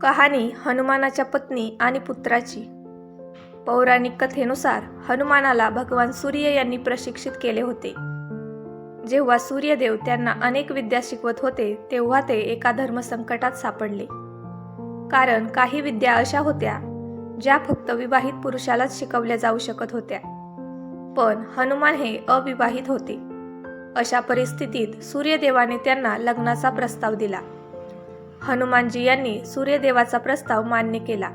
कहाणी हनुमानाच्या पत्नी आणि पुत्राची. पौराणिक कथेनुसार हनुमानाला भगवान सूर्य यांनी प्रशिक्षित केले होते. जेव्हा सूर्यदेव त्यांना अनेक विद्या शिकवत होते तेव्हा ते एका धर्मसंकटात सापडले. कारण काही विद्या अशा होत्या ज्या फक्त विवाहित पुरुषालाच शिकवल्या जाऊ शकत होत्या. पण हनुमान हे अविवाहित होते. अशा परिस्थितीत सूर्यदेवाने त्यांना लग्नाचा प्रस्ताव दिला. हनुमानजी यांनी सूर्यदेवाचा प्रस्ताव मान्य केला.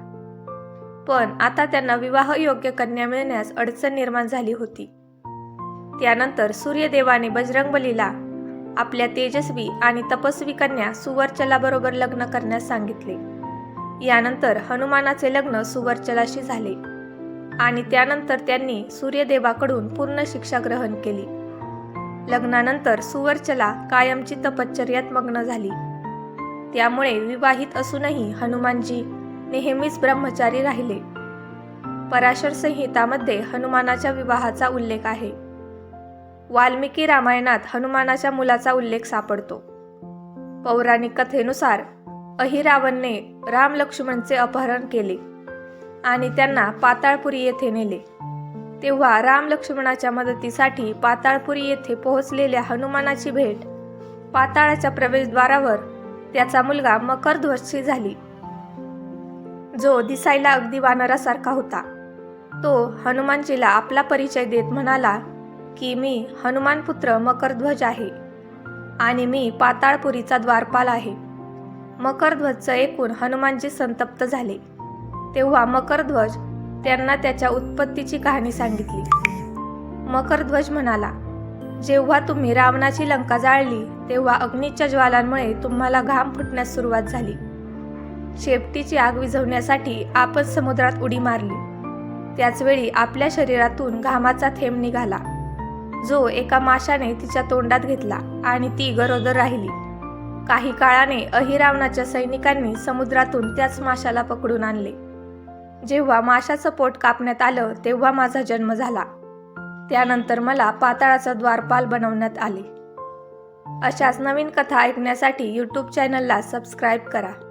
पण आता त्यांना विवाहयोग्य कन्या मिळण्यास अडचण निर्माण झाली होती. त्यानंतर सूर्यदेवाने बजरंगबलीला आपल्या तेजस्वी आणि तपस्वी कन्या सुवर्चलाबरोबर लग्न करण्यास सांगितले. यानंतर हनुमानाचे लग्न सुवर्चलाशी झाले आणि त्यानंतर त्यांनी सूर्यदेवाकडून पूर्ण शिक्षा ग्रहण केली. लग्नानंतर सुवर्चला कायमची तपश्चर्यात मग्न झाली. त्यामुळे विवाहित असूनही हनुमानजी नेहमीच ब्रह्मचारी राहिले. पराशर संहितामध्ये हनुमानाच्या विवाहाचा उल्लेख आहे. वाल्मिकी रामायणात हनुमानाच्या मुलाचा उल्लेख सापडतो. पौराणिक कथेनुसार अहिरावणने राम लक्ष्मणचे अपहरण केले आणि त्यांना पाताळपुरी येथे नेले. तेव्हा राम लक्ष्मणाच्या मदतीसाठी पाताळपुरी येथे पोहोचलेल्या हनुमानाची भेट पाताळाच्या प्रवेशद्वारावर त्याचा मुलगा मकरध्वजशी झाली. जो दिसायला अगदी वानरासारखा होता. तो हनुमानजीला आपला परिचय देत म्हणाला की मी हनुमानपुत्र मकरध्वज आहे आणि मी पाताळपुरीचा द्वारपाल आहे. मकरध्वजचं ऐकून हनुमानजी संतप्त झाले. तेव्हा मकरध्वज त्यांना त्याच्या उत्पत्तीची कहाणी सांगितली. मकरध्वज म्हणाला जेव्हा तुम्ही रावणाची लंका जाळली तेव्हा अग्नीच्या ज्वालांमुळे तुम्हाला घाम फुटण्यास सुरुवात झाली. शेपटीची आग विझवण्यासाठी आपण समुद्रात उडी मारली. त्याचवेळी आपल्या शरीरातून घामाचा थेंब निघाला. जो एका माशाने तिच्या तोंडात घेतला आणि ती गरोदर राहिली. काही काळाने अहिरावणाच्या सैनिकांनी समुद्रातून त्याच माशाला पकडून आणले. जेव्हा माशाचं पोट कापण्यात आलं तेव्हा माझा जन्म झाला. त्यानंतर मला पाताळाचं द्वारपाल बनवण्यात आले. अशाच नवीन कथा ऐकण्यासाठी यूट्यूब चॅनलला सबस्क्राईब करा.